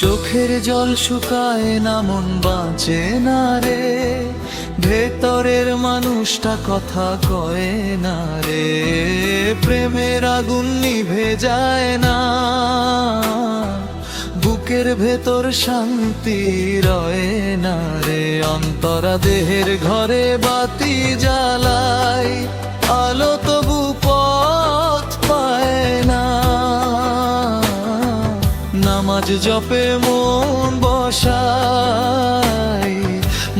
চোখের জল শুকায় না, মন বাঁচে না রে। ভেতরের মানুষটা কথা কয় না রে। প্রেমের আগুন নিভে যায় না। বুকের ভেতর শান্তি রয় না রে। অন্তরা দেহের ঘরে বাতি জ্বালায় নামাজ জপে মন বসাই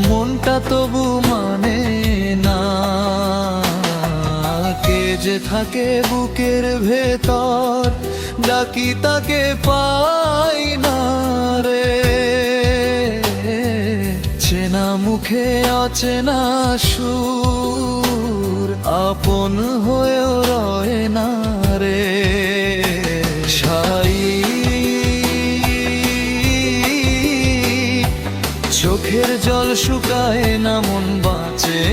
মনটা তবু মানে না। কে যে থাকে বুকের ভেতর, ডাকি তাকে পাই না রে। চেনা মুখে অচেনা সুর, আপন হয়েও চোখের জল শুকায় না মন বাঁচে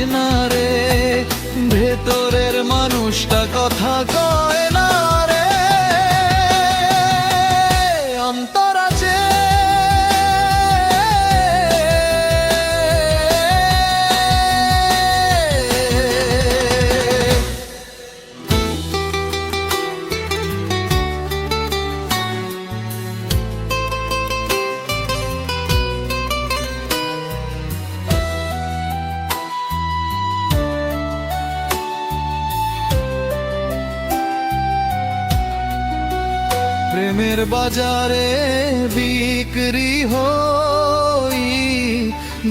প্রেমের বাজারে বিক্রি হই,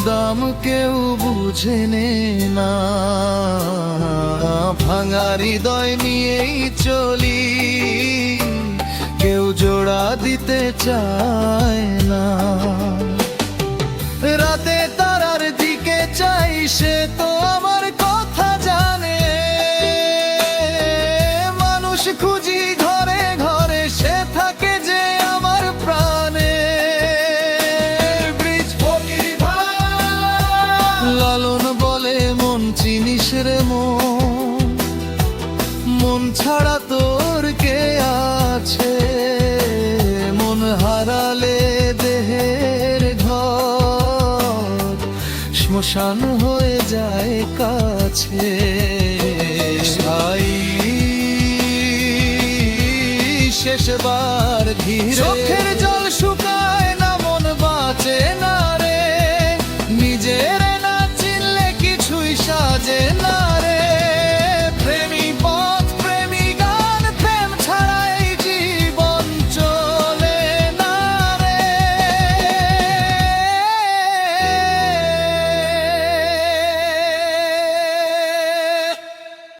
দাম কেউ বুঝে নে না। ভাঙা হৃদয় নিয়েই চলি, কেউ জোড়া দিতে চায় না। রাতে তারার দিকে চাই, সে তো আমার কথা জানে। মানুষ খুঁজি চিনিস রে মন। মন ছাড়া তোর কে আছে? মন হারালে দেহের ঘর শ্মশান হয়ে যায় কাছে। শেষবার ধীরে চোখের জল শুকায় না, মন বাঁচে